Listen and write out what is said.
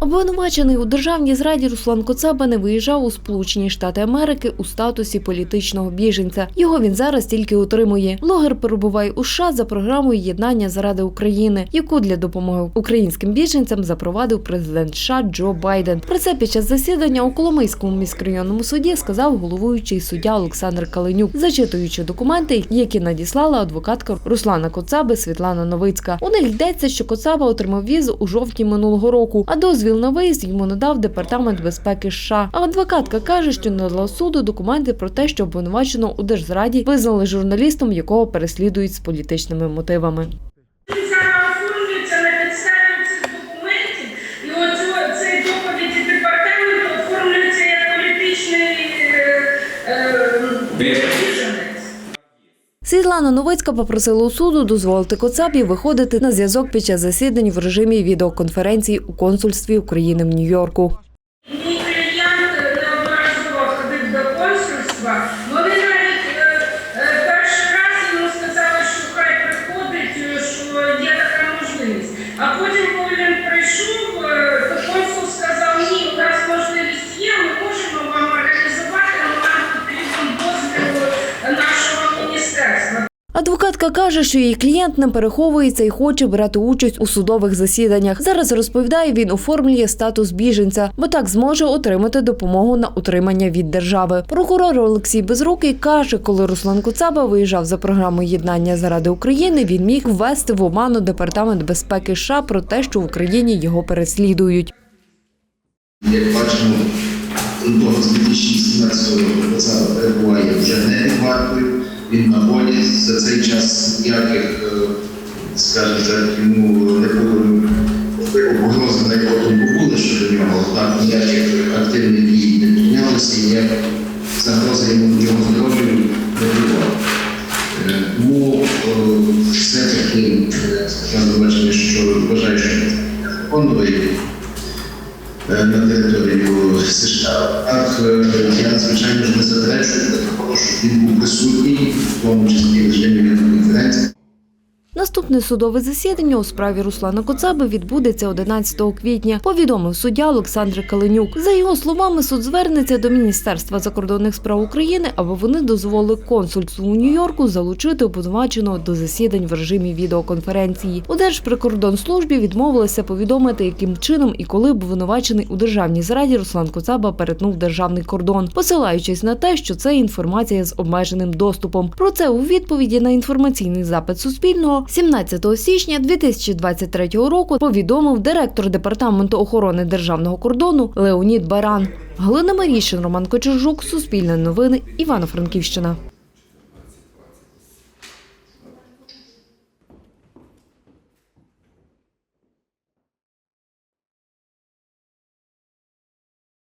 Обвинувачений у державній зраді Руслан Коцаба не виїжджав у Сполучені Штати Америки у статусі політичного біженця. Його він зараз тільки утримує. Блогер перебуває у США за програмою єднання заради України, яку для допомоги українським біженцям запровадив президент США Джо Байден. Про це під час засідання у Коломийському міськрайонному суді сказав головуючий суддя Олександр Каленюк, зачитуючи документи, які надіслала адвокатка Руслана Коцаби Світлана Новицька. У них йдеться, що Коцаба отримав візу у жовтні минулого року, а дозвіл на виїзд йому надав департамент безпеки США. А адвокатка каже, що надала суду документи про те, що обвинувачено у держзраді визнали журналістом, якого переслідують з політичними мотивами. Зараз Світлана Новицька попросила у суду дозволити Коцабі виходити на зв'язок під час засідань в режимі відеоконференції у консульстві України в Нью-Йорку. Адвокатка каже, що її клієнт не переховується і хоче брати участь у судових засіданнях. Зараз розповідає, він оформлює статус біженця, бо так зможе отримати допомогу на утримання від держави. Прокурор Олексій Безрукий каже, коли Руслан Куцаба виїжджав за програмою єднання заради України, він міг ввести в оману департамент безпеки США про те, що в Україні його переслідують. Як бачимо, до 2017 року перебуває Він на волі за цей час ніяких, е, скажімо йому не було погрози на його думку були щодо нього, так ніяких активних дій не піднялися, ніяких загрози йому його здоров'ю не було. Е, Тому е, все-таки е, сказав що вважаю, що законної на територію США. Так, е, я звичайно ж не заперечую того, щоб він був присутній, в тому числі в режимі конференції. Наступне судове засідання у справі Руслана Коцаби відбудеться 11 квітня, повідомив суддя Олександр Каленюк. За його словами, суд звернеться до Міністерства закордонних справ України, аби вони дозволили консульству у Нью-Йорку залучити обвинуваченого до засідань в режимі відеоконференції. У Держприкордонслужбі відмовилися повідомити, яким чином і коли обвинувачений у державній зраді Руслан Коцаба перетнув державний кордон, посилаючись на те, що це інформація з обмеженим доступом. Про це у відповіді на інформаційний запит Суспільного 17 січня 2023 року повідомив директор департаменту охорони державного кордону Леонід Баран. Галина Марішин, Роман Кочержук, Суспільне новини, Івано-Франківщина.